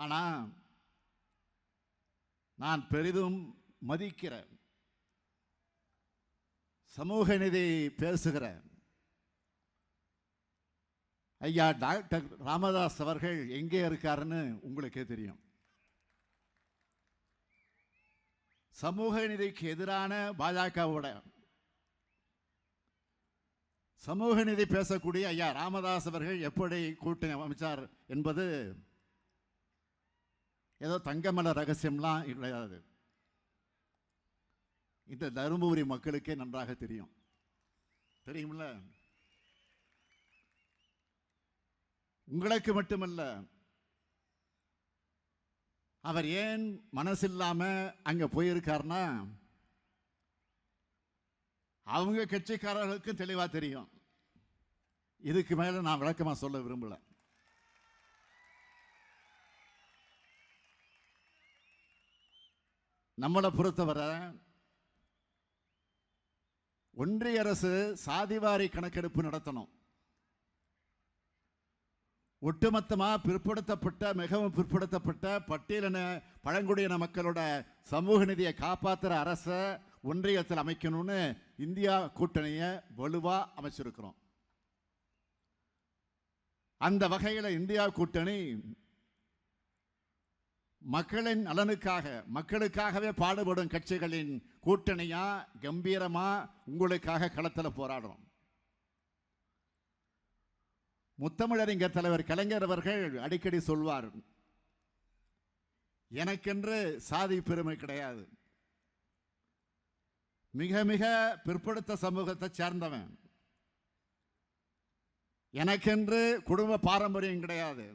ஆனால் நான் பெரிதும் மதிக்கிற சமூக நிதி பேசுகிற ஐயா டாக்டர் ராமதாஸ் அவர்கள் எங்கே இருக்காருன்னு உங்களுக்கே தெரியும். சமூக நிதிக்கு எதிரான பாஜகவோட சமூக நிதி பேசக்கூடிய ஐயா ராமதாஸ் அவர்கள் எப்படி கூட்டணி அமைச்சார் என்பது ஏதோ தங்கமல ரகசியம்லாம் கிடையாது. இந்த தருமபுரி மக்களுக்கே நன்றாக தெரியும். தெரியுமில்ல? உங்களுக்கு மட்டுமல்ல அவர் ஏன் மனசில்லாமல் அங்க போயிருக்காருன்னா அவங்க கட்சிக்காரர்களுக்கும் தெளிவா தெரியும். இதுக்கு மேல நான் விளக்கமா சொல்ல விரும்பல. நம்மளை பொறுத்தவரை ஒன்றிய அரசு சாதிவாரி கணக்கெடுப்பு நடத்தணும். ஒட்டுமொத்தமாக பிற்படுத்தப்பட்ட மிகவும் பிற்படுத்தப்பட்ட பட்டியலின பழங்குடியின மக்களோட சமூக நிதியை காப்பாற்றுற அரசை ஒன்றியத்தில் அமைக்கணும்னு இந்தியா கூட்டணியை வலுவாக அமைச்சிருக்கிறோம். அந்த வகையில் இந்தியா கூட்டணி மக்களின் நலனுக்காக மக்களுக்காகவே பாடுபடும் கட்சிகளின் கூட்டணியா கம்பீரமா உங்களுக்காக களத்தில் போராடுறோம். முத்தமிழறிஞர் தலைவர் கலைஞர் அவர்கள் அடிக்கடி சொல்வார் எனக்கென்று சாதி பெருமை கிடையாது. மிக மிக பிற்படுத்த சமூகத்தை சேர்ந்தவன். எனக்கென்று குடும்ப பாரம்பரியம் கிடையாது.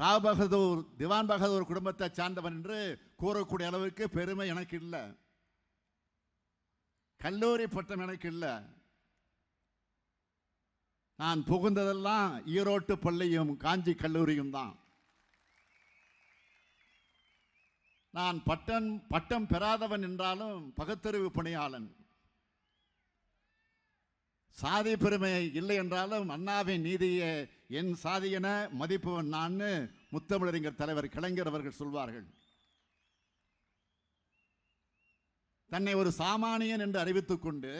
ராவ் பகதூர் திவான் பகதூர் குடும்பத்தை சார்ந்தவன் என்று கூறக்கூடிய அளவுக்கு பெருமை எனக்கு இல்லை. கல்லூரி பட்டம் எனக்கு இல்லை. நான் புகுந்ததெல்லாம் ஈரோட்டு பள்ளியும் காஞ்சி கல்லூரியும் தான். நான் பட்டம் பட்டம் பெறாதவன் என்றாலும் பகுத்தறிவு பணியாளன். சாதி பெருமை இல்லை என்றாலும் அண்ணாவின் நீதியை என் சாதி என மதிப்பவன் நான் முத்தமிழறிஞர் தலைவர் கலைஞர் அவர்கள் சொல்வார்கள். தன்னை ஒரு சாமானியன் என்று அறிவித்துக் கொண்டு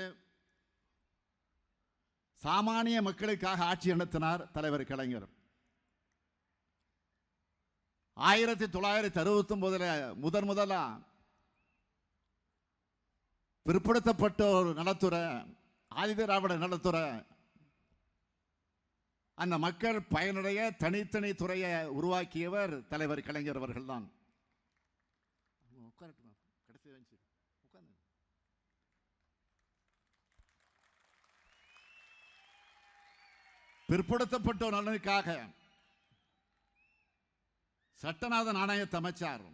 சாமானிய மக்களுக்காக ஆட்சி நடத்தினார் தலைவர் கலைஞர். ஆயிரத்தி தொள்ளாயிரத்தி அறுபத்தி ஒன்பதுல முதன் முதலா பிற்படுத்தப்பட்டோர் நலத்துறை ஆதிதிராவிட நலத்துறை. அந்த மக்கள் பயனுடைய தனித்தனி துறையை உருவாக்கியவர் தலைவர் கலைஞர் அவர்கள்தான். உட்காரட்டுமா? கடைசி வந்துச்சு உட்காந்து நலனுக்காக சட்டநாதன் ஆணையத்தை அமைச்சார்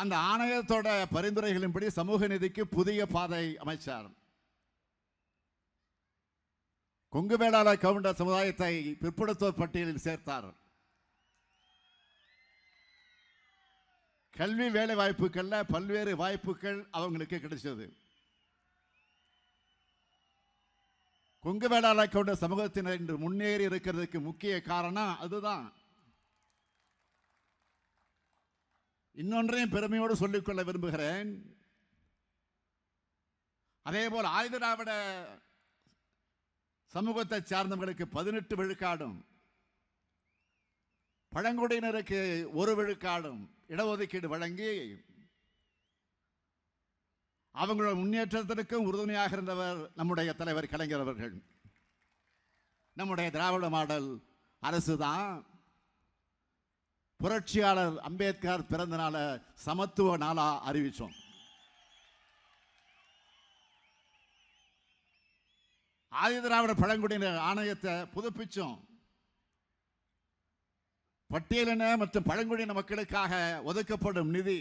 அந்த ஆணையத்தோட பரிந்துரைகளின்படி சமூக நிதிக்கு புதிய பாதை அமைச்சார். கொங்கு வேளாளர் கவுண்டர் சமுதாயத்தை பிற்படுத்துவோர் பட்டியலில் சேர்த்தார். கல்வி வேலை வாய்ப்புகளில் பல்வேறு வாய்ப்புகள் அவங்களுக்கு கிடைச்சது. கொங்கு வேளாளர் கவுண்டர் சமூகத்தினர் இன்று முன்னேறி இருக்கிறதுக்கு முக்கிய காரணம் அதுதான். இன்னொன்றையும் பெருமையோடு சொல்லிக்கொள்ள விரும்புகிறேன். அதே போல் ஆயுதராவிட சமூகத்தை சார்ந்தவர்களுக்கு பதினெட்டு விழுக்காடும் பழங்குடியினருக்கு ஒரு விழுக்காடும் இடஒதுக்கீடு வழங்கி அவங்களோட முன்னேற்றத்திற்கும் உறுதுணையாக இருந்தவர் நம்முடைய தலைவர் கலைஞர் அவர்கள். நம்முடைய திராவிட மாடல் அரசு தான் புரட்சியாளர் அம்பேத்கர் பிறந்த நாள சமத்துவ நாளா அறிவித்தோம் ஆதிதிராவிட பழங்குடியினர் ஆணையத்தை புதுப்பிச்சோம். பட்டியலின மற்றும் பழங்குடியின மக்களுக்காக ஒதுக்கப்படும் நிதி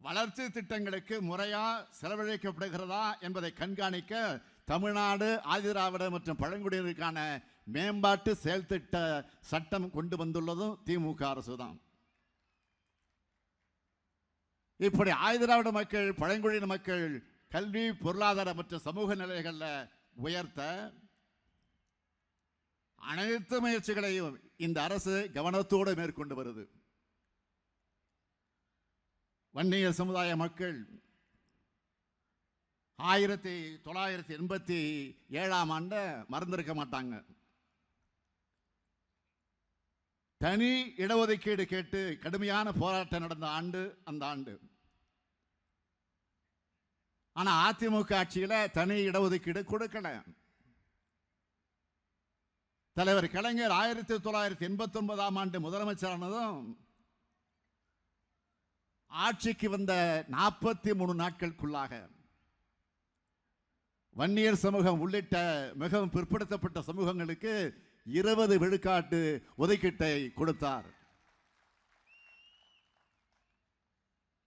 வளர்ச்சி திட்டங்களுக்கு முறையா செலவழிக்கப்படுகிறதா என்பதை கண்காணிக்க தமிழ்நாடு ஆதிதிராவிட மற்றும் பழங்குடியினருக்கான மேம்பாட்டு செயல் திட்ட சட்டம் கொண்டு வந்துள்ளதும் திமுக அரசு தான் இப்படி ஆயுதிராவிட மக்கள் பழங்குடியின மக்கள் கல்வி பொருளாதார மற்றும் சமூக நிலைகளில் உயர்த்த அனைத்து முயற்சிகளையும் இந்த அரசு கவனத்தோடு மேற்கொண்டு வருது. வன்னியர் சமுதாய மக்கள் ஆயிரத்தி தொள்ளாயிரத்தி எண்பத்தி ஏழாம் ஆண்டு மறந்திருக்க மாட்டாங்க. தனி இடஒதுக்கீடு கேட்டு கடுமையான போராட்டம் நடந்த ஆண்டு அந்த ஆண்டு. ஆனா அதிமுக ஆட்சியில தனி இடஒதுக்கீடு கொடுக்கல. தலைவர் கலைஞர் ஆயிரத்தி தொள்ளாயிரத்தி எண்பத்தி ஒன்பதாம் ஆண்டு முதலமைச்சரானதும் ஆட்சிக்கு வந்த நாற்பத்தி மூணு நாட்களுக்குள்ளாக வன்னியர் சமூகம் உள்ளிட்ட மிகவும் பிற்படுத்தப்பட்ட சமூகங்களுக்கு இருபது விழுக்காட்டு ஒதுக்கீட்டை கொடுத்தார்.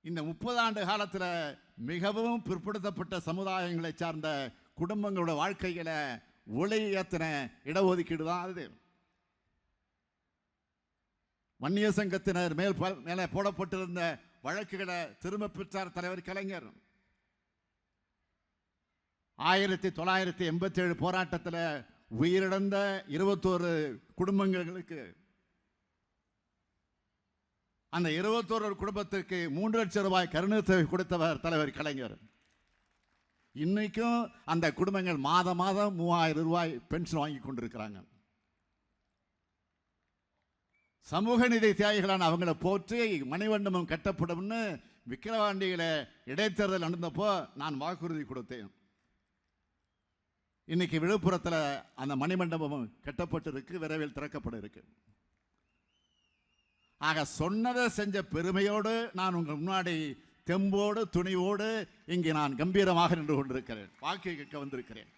இந்த முப்பது ஆண்டு காலத்தில் மிகவும் பிற்படுத்தப்பட்ட சமுதாயங்களை சார்ந்த குடும்பங்களோட வாழ்க்கைகளை ஒளி ஏத்தின இடஒதுக்கீடு தான் அது. வன்னிய சங்கத்தினர் மேல் மேலே போடப்பட்டிருந்த வழக்குகளை திரும்ப பெற்றார் தலைவர் கலைஞர். ஆயிரத்தி தொள்ளாயிரத்தி எண்பத்தி ஏழு போராட்டத்தில் உயிரிழந்த இருபத்தோரு குடும்பங்களுக்கு அந்த இருபத்தோரு குடும்பத்திற்கு மூன்று லட்சம் ரூபாய் கருணை கொடுத்தவர் தலைவர் கலைஞர். இன்னைக்கும் அந்த குடும்பங்கள் மாதம் மாதம் மூவாயிரம் ரூபாய் பென்ஷன் வாங்கி கொண்டிருக்கிறாங்க. சமூக நிதி தியாகிகளான அவங்கள போற்றி மணிமண்டபம் கட்டப்படும்னு விக்கிரவாண்டியில் இடைத்தேர்தல் நடந்தப்போ நான் வாக்குறுதி கொடுத்தேன். இன்னைக்கு விழுப்புரத்தில் அந்த மணிமண்டபம் கட்டப்பட்டிருக்கு விரைவில் திறக்கப்பட இருக்கு. ஆக சொன்னதை செஞ்ச பெருமையோடு நான் உங்கள் முன்னாடி தெம்போடு துணிவோடு இங்கே நான் கம்பீரமாக நின்று கொண்டிருக்கிறேன். வாக்கு கேட்க வந்திருக்கிறேன்.